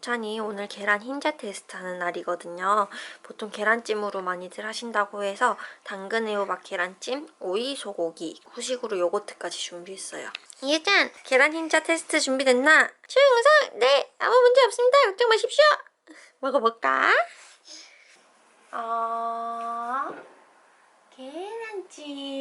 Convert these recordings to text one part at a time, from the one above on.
유찬이 오늘 계란 흰자 테스트 하는 날이거든요. 보통 계란찜으로 많이들 하신다고 해서 당근 애호박 계란찜, 오이 소고기, 후식으로 요거트까지 준비했어요. 유찬, 계란 흰자 테스트 준비됐나? 최영상, 네, 아무 문제 없습니다. 걱정 마십시오. 먹어볼까? 아, 계란찜.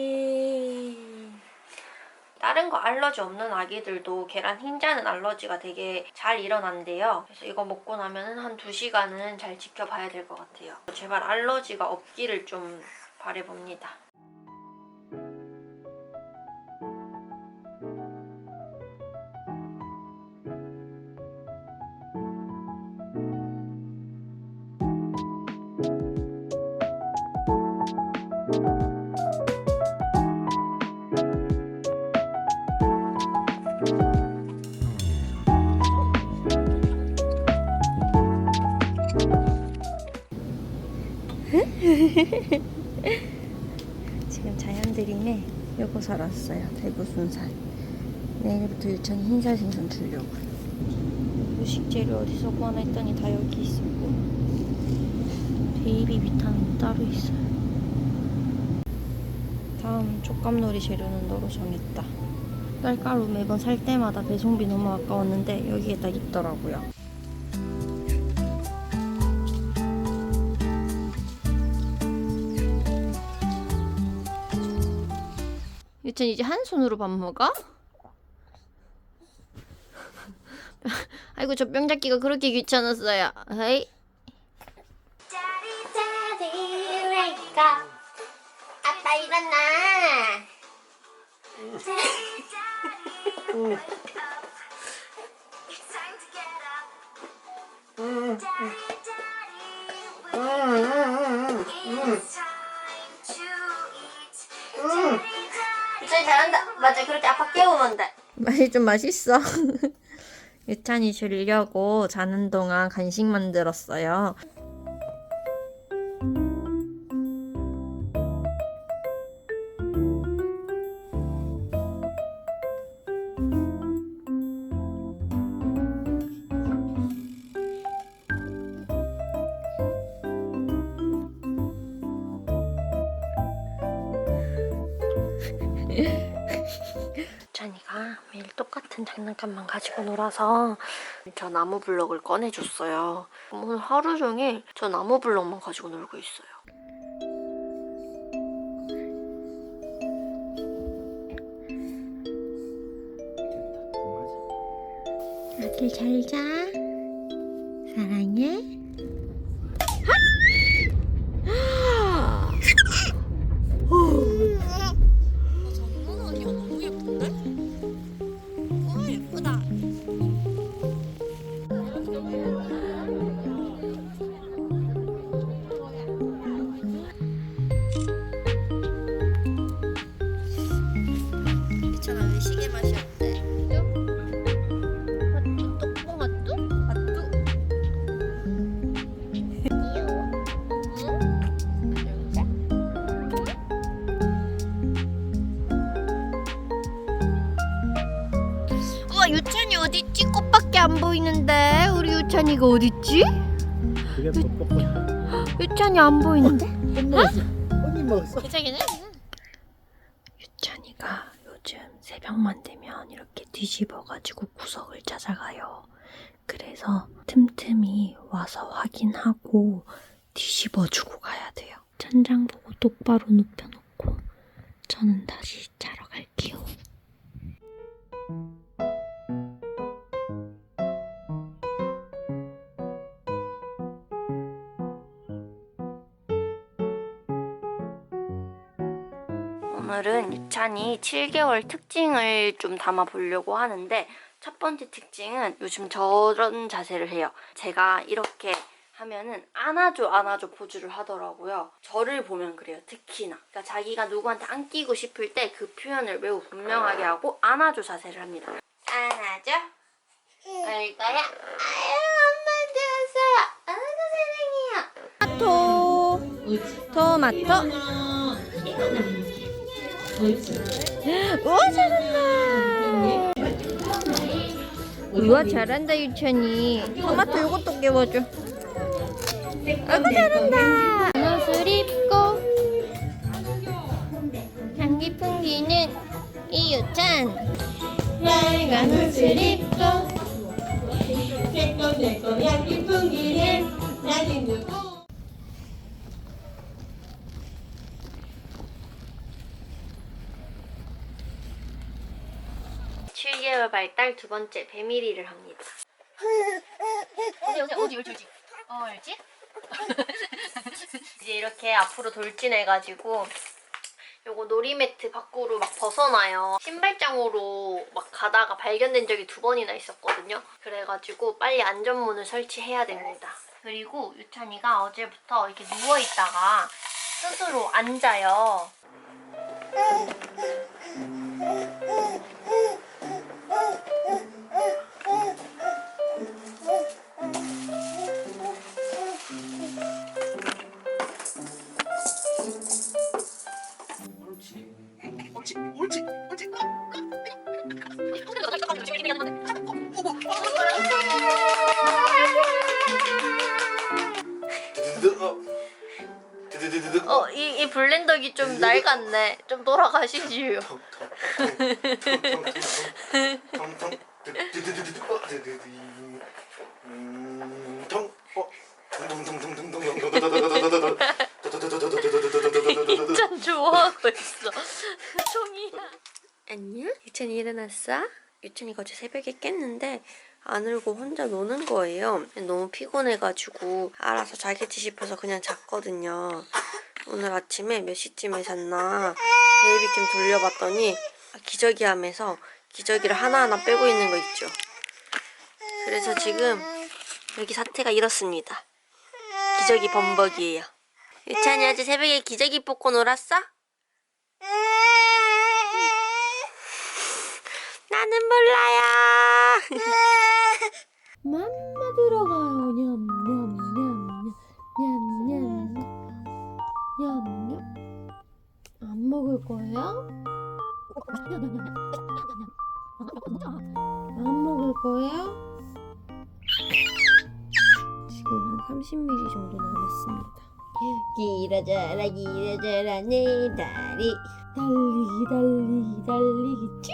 다른 거 알러지 없는 아기들도 계란 흰자는 알러지가 되게 잘 일어난대요. 그래서 이거 먹고 나면은 한 2시간은 잘 지켜봐야 될 것 같아요. 제발 알러지가 없기를 좀 바래봅니다. 지금 자연드림에 요거 사러 왔어요. 대구 순살. 내일부터 유천이 흰살 생선 주려고요. 후식 재료 어디서 구하나 했더니 다 여기 있었고 베이비 비타민 따로 있어요. 다음 촉감놀이 재료는 너로 정했다. 쌀가루 매번 살 때마다 배송비 너무 아까웠는데 여기에 딱 있더라고요. 유천 이제 한 손으로 밥 먹어? 아이고 저 뿅 잡기가 그렇게 귀찮았어요. 헤이. 짜리짜리 wake up. 아빠 일어나. 유찬이 잘한다. 맞아. 그럴 때 아빠 깨우면 돼. 맛이 좀 맛있어. 유찬이 주려고 자는 동안 간식 만들었어요. 같은 장난감만 가지고 놀아서 저 나무 블럭을 꺼내줬어요. 오늘 하루 종일 저 나무 블럭만 가지고 놀고 있어요. 아들 잘 자. 사랑해. 안 보이는데 우리 유찬이가 어딨지? 그게. 유찬이 안 보이는데? 못 먹었어. 언니 먹었어. 괜찮겠네? 유찬이가 요즘 새벽만 되면 이렇게 뒤집어가지고 구석을 찾아가요. 그래서 틈틈이 와서 확인하고 뒤집어주고 가야 돼요. 천장 보고 똑바로 눕혀놓고 저는 다시 자러 오늘은 유찬이 7개월 특징을 좀 담아 보려고 하는데 첫 번째 특징은 요즘 저런 자세를 해요. 제가 이렇게 하면은 안아줘 안아줘 포즈를 하더라고요. 저를 보면 그래요. 특히나. 그러니까 자기가 누구한테 안기고 싶을 때 그 표현을 매우 분명하게 하고 안아줘 자세를 합니다. 안아줘. 올 거야. 아유 엄마한테 왔어요. 아이고 사랑해요. 토마토. 토마토. 우와 잘한다. 우와 잘한다 유찬이. 토마토 요것도 깨워줘. 아이고 잘한다. 옷을 입고 향기 풍기는 이유찬. 빨간 옷을 입고 내꺼 내꺼 향기 풍기는 나는 누구 7개월 발달 두 번째 배밀이를 합니다. 어디 어디 어디 열지 어? 이제 이렇게 앞으로 돌진해가지고 요거 놀이매트 밖으로 막 벗어나요. 신발장으로 막 가다가 발견된 적이 두 번이나 있었거든요. 그래가지고 빨리 안전문을 설치해야 됩니다. 그리고 유찬이가 어제부터 이렇게 누워있다가 스스로 앉아요. 어. 어, 이, 이 블렌더기 좀 낡았네. 좀 돌아가시지요. 이찬 좋아하고 있어. 종이야. 안녕? 이찬이 일어났어? 유찬이가 어제 새벽에 깼는데 안 울고 혼자 노는 거예요. 너무 피곤해가지고 알아서 자겠지 싶어서 그냥 잤거든요. 오늘 아침에 몇 시쯤에 잤나 베이비캠 돌려봤더니 기저귀 하면서 기저귀를 하나하나 빼고 있는 거 있죠. 그래서 지금 여기 사태가 이렇습니다. 기저귀 범벅이에요. 유찬이 어제 새벽에 기저귀 뽑고 놀았어? 나는 몰라요. 내 다리. 달리기 달리기 달리기. 쭉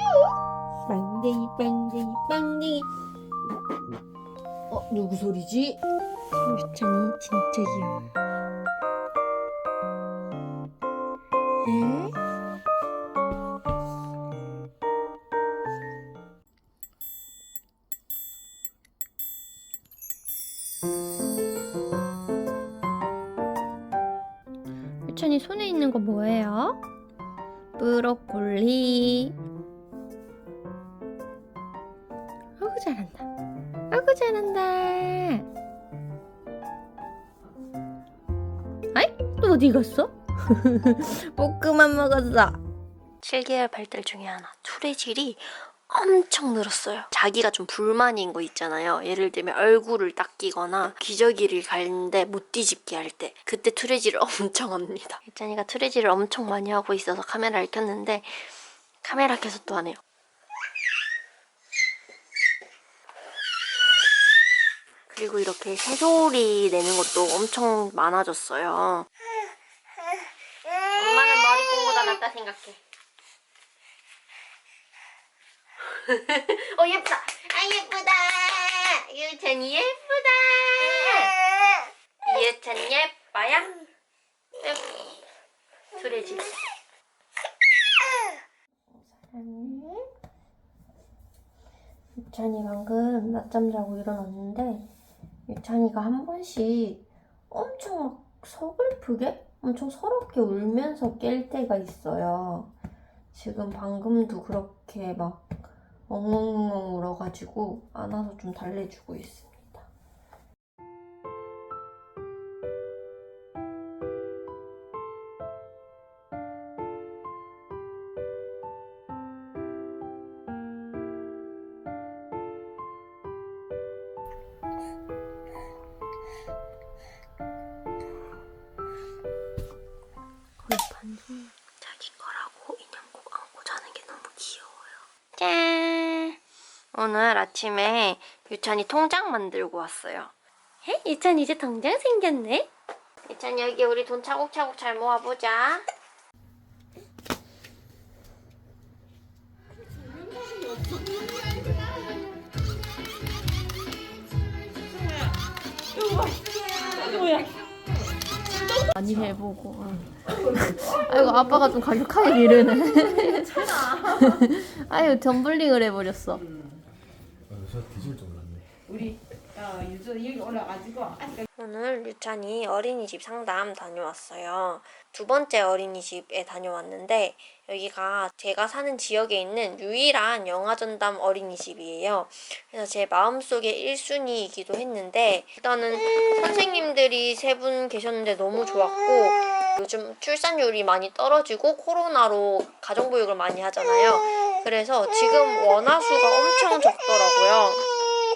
빵댕이 빵댕이 빵댕이. 어 누구 소리지? 유찬이 진짜 귀여워요 에? 볶음만 먹었어 7개월 발달 중에 하나 투레질이 엄청 늘었어요. 자기가 좀 불만인 거 있잖아요. 예를 들면 얼굴을 닦이거나 기저귀를 갈는데 못 뒤집게 할 때 그때 투레질을 엄청 합니다. 일찬이가 투레질을 엄청 많이 하고 있어서 카메라를 켰는데 카메라 켜서 또 하네요. 그리고 이렇게 새소리 내는 것도 엄청 많아졌어요. 낫다 생각해. 어 예쁘다. 아 예쁘다. 유찬이 예쁘다. 유찬 예뻐요. 둘이지. 유찬이 방금 낮잠 자고 일어났는데 유찬이가 한 번씩 엄청 막 서글프게 엄청 서럽게 울면서 깰 때가 있어요. 지금 방금도 그렇게 막 엉엉엉 울어가지고 안아서 좀 달래주고 있습니 짠! 오늘 아침에 유찬이 통장 만들고 왔어요. 해? 유찬이 이제 통장 생겼네? 유찬이 여기 우리 돈 차곡차곡 잘 모아보자. 많이 해보고. 응. 아이고 아빠가 좀 강력하게 미르네. 아유 덤블링을 해버렸어. 저 뒤질 줄 몰랐네. 우리 어, 유저 여기 올라가지고 아직 오늘 유찬이 어린이집 상담 다녀왔어요. 두 번째 어린이집에 다녀왔는데 여기가 제가 사는 지역에 있는 유일한 영아 전담 어린이집이에요. 그래서 제 마음속에 1순위이기도 했는데 일단은 선생님들이 세 분 계셨는데 너무 좋았고 요즘 출산율이 많이 떨어지고 코로나로 가정보육을 많이 하잖아요. 그래서 지금 원화수가 엄청 적더라고요.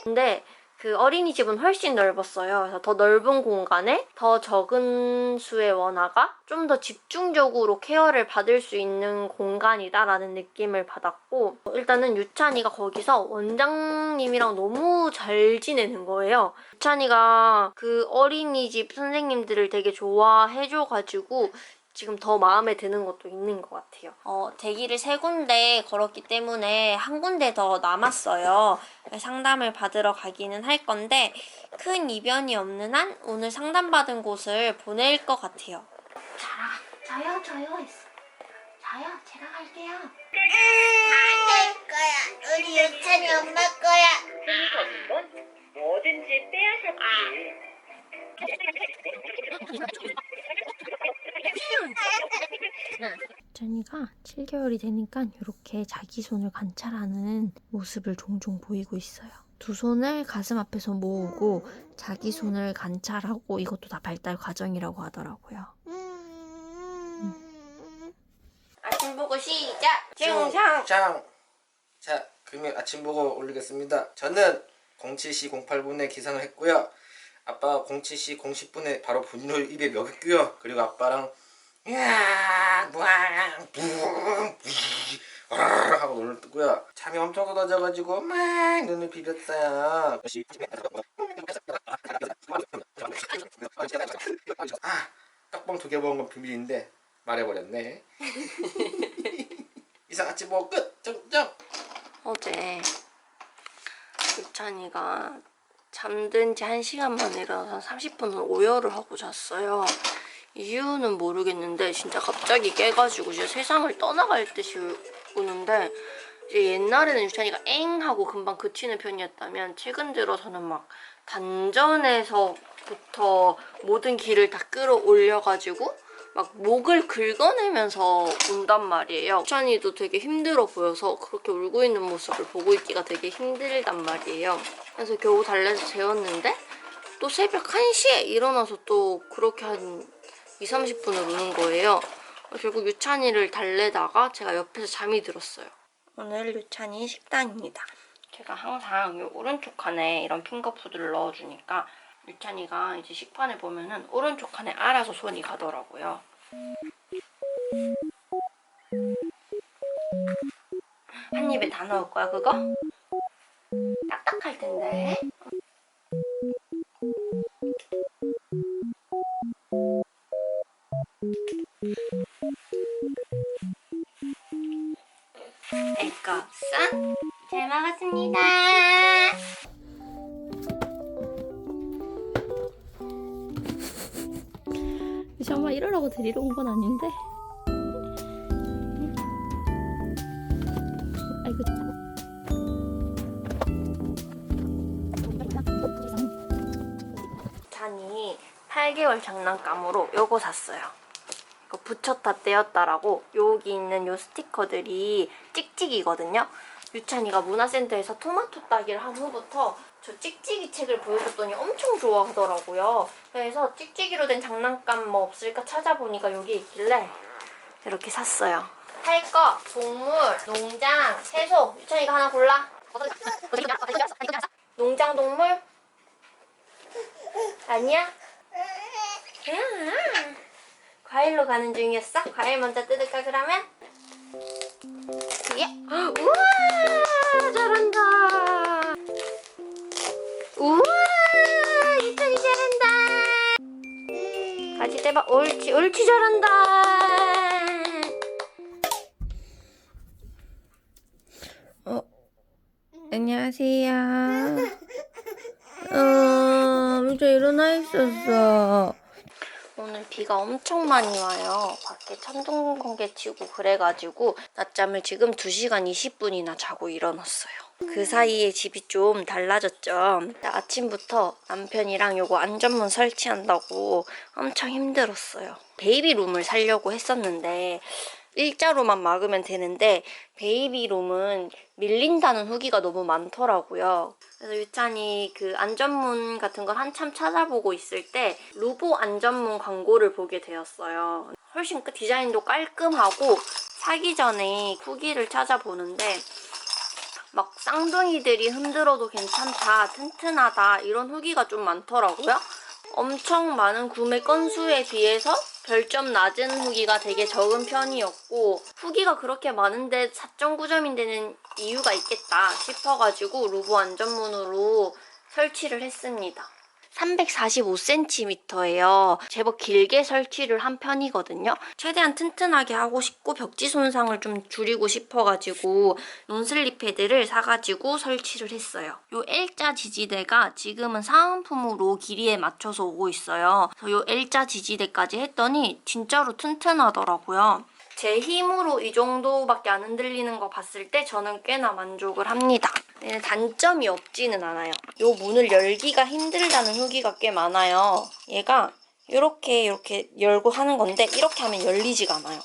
근데 그 어린이집은 훨씬 넓었어요. 그래서 더 넓은 공간에 더 적은 수의 원화가 좀 더 집중적으로 케어를 받을 수 있는 공간이다라는 느낌을 받았고 일단은 유찬이가 거기서 원장님이랑 너무 잘 지내는 거예요. 유찬이가 그 어린이집 선생님들을 되게 좋아해줘가지고 지금 더 마음에 드는 것도 있는 것 같아요. 어, 대기를 세 군데 걸었기 때문에 한 군데 더 남았어요. 상담을 받으러 가기는 할 건데 큰 이변이 없는 한 오늘 상담받은 곳을 보낼 것 같아요. 자라, 자요, 자요 했어. 자요, 제가 갈게요. 안될 거야. 우리 유찬이 엄마 거야. 전이가 7개월이 되니까 이렇게 자기 손을 관찰하는 모습을 종종 보이고 있어요. 두 손을 가슴 앞에서 모으고 자기 손을 관찰하고 이것도 다 발달 과정이라고 하더라고요. 아침 보고 시작. 중상. 장. 자, 금요일 아침 보고 올리겠습니다. 저는 07시 08분에 기상을 했고요. 아빠 07시 07분에 바로 분유를 입에 먹였고요. 그리고 아빠랑 야, 무앙, 뿡, 삐, 아, 하고 눈을 뜨고요. 잠이 엄청 쏟아져가지고 막 눈을 비볐어요. 아, 떡봉 두 개 먹은 건 비밀인데 말해버렸네. 이상 아침 보고 끝. 정정. 어제 유찬이가 잠든 지 1시간 만에 일어나서 30분을 오열을 하고 잤어요. 이유는 모르겠는데 진짜 갑자기 깨가지고 진짜 세상을 떠나갈 듯이 우는데 이제 옛날에는 유찬이가 엥 하고 금방 그치는 편이었다면 최근 들어서는 막 단전에서부터 모든 길을 다 끌어올려가지고 막 목을 긁어내면서 운단 말이에요. 유찬이도 되게 힘들어 보여서 그렇게 울고 있는 모습을 보고 있기가 되게 힘들단 말이에요. 그래서 겨우 달래서 재웠는데 또 새벽 1시에 일어나서 또 그렇게 한 2, 30분을 우는 거예요. 결국 유찬이를 달래다가 제가 옆에서 잠이 들었어요. 오늘 유찬이 식단입니다. 제가 항상 이 오른쪽 칸에 이런 핑거푸드를 넣어주니까 유찬이가 이제 식판을 보면은 오른쪽 칸에 알아서 손이 가더라고요. 한 입에 다 넣을 거야 그거? 딱딱할 텐데. 애꺼선 잘 먹었습니다. 엄마 이러라고 데리러 온 건 아닌데. 아이고 잔이 8개월 장난감으로 요거 샀어요. 이거 붙였다 떼었다라고 여기 있는 요 스티커들이 찍찍이거든요. 유찬이가 문화센터에서 토마토 따기를 한 후부터 저 찍찍이 책을 보여줬더니 엄청 좋아하더라고요. 그래서 찍찍이로 된 장난감 뭐 없을까 찾아보니까 여기 있길래 이렇게 샀어요. 할 거, 동물, 농장, 채소. 유찬이가 하나 골라. 농장 동물? 아니야? 아, 과일로 가는 중이었어? 과일 먼저 뜯을까 그러면? 예. 우와 잘한다. 우와 유통이 잘한다. 가지 대박. 옳지 옳지 잘한다. 어? 안녕하세요. 어 이제 일어나 있었어. 오늘 비가 엄청 많이 와요. 밖에 천둥 번개 치고 그래가지고 낮잠을 지금 2시간 20분이나 자고 일어났어요. 그 사이에 집이 좀 달라졌죠. 아침부터 남편이랑 요거 안전문 설치한다고 엄청 힘들었어요. 베이비룸을 살려고 했었는데 일자로만 막으면 되는데 베이비룸은 밀린다는 후기가 너무 많더라고요. 그래서 유찬이 그 안전문 같은 걸 한참 찾아보고 있을 때 루보 안전문 광고를 보게 되었어요. 훨씬 그 디자인도 깔끔하고 사기 전에 후기를 찾아보는데 막 쌍둥이들이 흔들어도 괜찮다, 튼튼하다 이런 후기가 좀 많더라고요. 엄청 많은 구매 건수에 비해서 별점 낮은 후기가 되게 적은 편이었고 후기가 그렇게 많은데 4.9점인 데는 이유가 있겠다 싶어가지고 루보 안전문으로 설치를 했습니다. 345cm예요. 제법 길게 설치를 한 편이거든요. 최대한 튼튼하게 하고 싶고 벽지 손상을 좀 줄이고 싶어가지고 논슬립 패드를 사가지고 설치를 했어요. 요 L자 지지대가 지금은 사은품으로 길이에 맞춰서 오고 있어요. 그래서 요 L자 지지대까지 했더니 진짜로 튼튼하더라고요. 제 힘으로 이 정도밖에 안 흔들리는 거 봤을 때 저는 꽤나 만족을 합니다. 얘는 단점이 없지는 않아요. 요 문을 열기가 힘들다는 후기가 꽤 많아요. 얘가 이렇게 이렇게 열고 하는 건데 이렇게 하면 열리지가 않아요.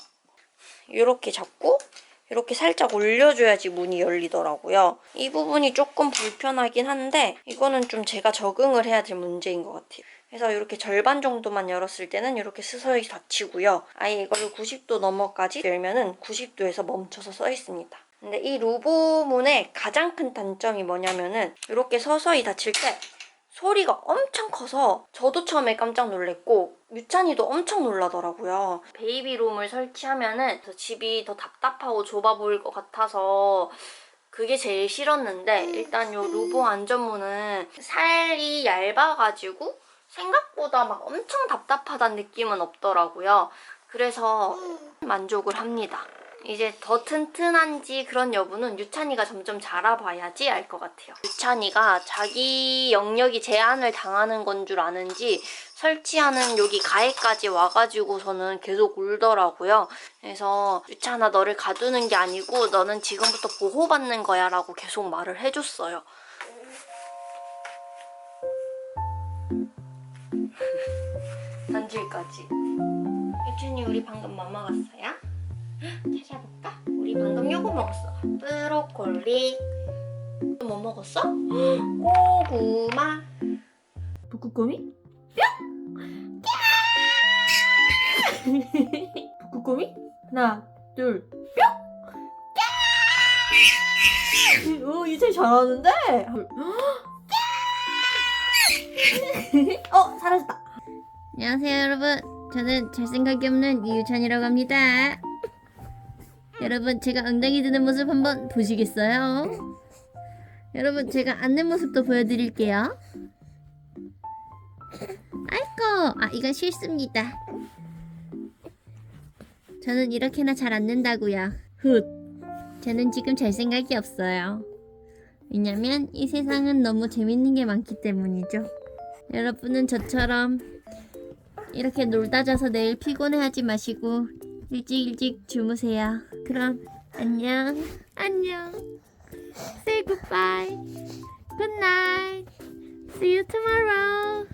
이렇게 잡고 이렇게 살짝 올려줘야지 문이 열리더라고요. 이 부분이 조금 불편하긴 한데 이거는 좀 제가 적응을 해야 될 문제인 것 같아요. 그래서 이렇게 절반 정도만 열었을 때는 이렇게 스서히 닫히고요. 아예 이거를 90도 넘어까지 열면은 90도에서 멈춰서 써 있습니다. 근데 이 루보문의 가장 큰 단점이 뭐냐면은 이렇게 서서히 닫힐 때 소리가 엄청 커서 저도 처음에 깜짝 놀랐고 유찬이도 엄청 놀라더라고요. 베이비룸을 설치하면은 저 집이 더 답답하고 좁아 보일 것 같아서 그게 제일 싫었는데 일단 요 루보 안전문은 살이 얇아가지고 생각보다 막 엄청 답답하다는 느낌은 없더라고요. 그래서 만족을 합니다. 이제 더 튼튼한지 그런 여부는 유찬이가 점점 자라봐야지 알 것 같아요. 유찬이가 자기 영역이 제한을 당하는 건 줄 아는지 설치하는 여기 가해까지 와가지고서는 계속 울더라고요. 그래서 유찬아 너를 가두는 게 아니고 너는 지금부터 보호받는 거야 라고 계속 말을 해줬어요. 던질까지. 유찬이 우리 방금 뭐 먹었어요? 찾아볼까? 우리 방금 요거 먹었어. 브로콜리. 또뭐 먹었어? 고구마. 북극곰이? 뿅! 북극곰이? 하나, 둘, 뿅! 오, 이제 잘하는데? 어, 사라졌다. 안녕하세요, 여러분. 저는 잘생각이 없는 이유찬이라고 합니다. 여러분, 제가 엉덩이 드는 모습 한번 보시겠어요? 여러분, 제가 앉는 모습도 보여드릴게요. 아이고, 아, 이건 실수입니다. 저는 이렇게나 잘 앉는다고요. 훗. 저는 지금 잘 생각이 없어요. 왜냐면 이 세상은 너무 재밌는 게 많기 때문이죠. 여러분은 저처럼 이렇게 놀다 자서 내일 피곤해하지 마시고 일찍 일찍 주무세요. 그럼 안녕. 안녕. Say goodbye. Good night. See you tomorrow.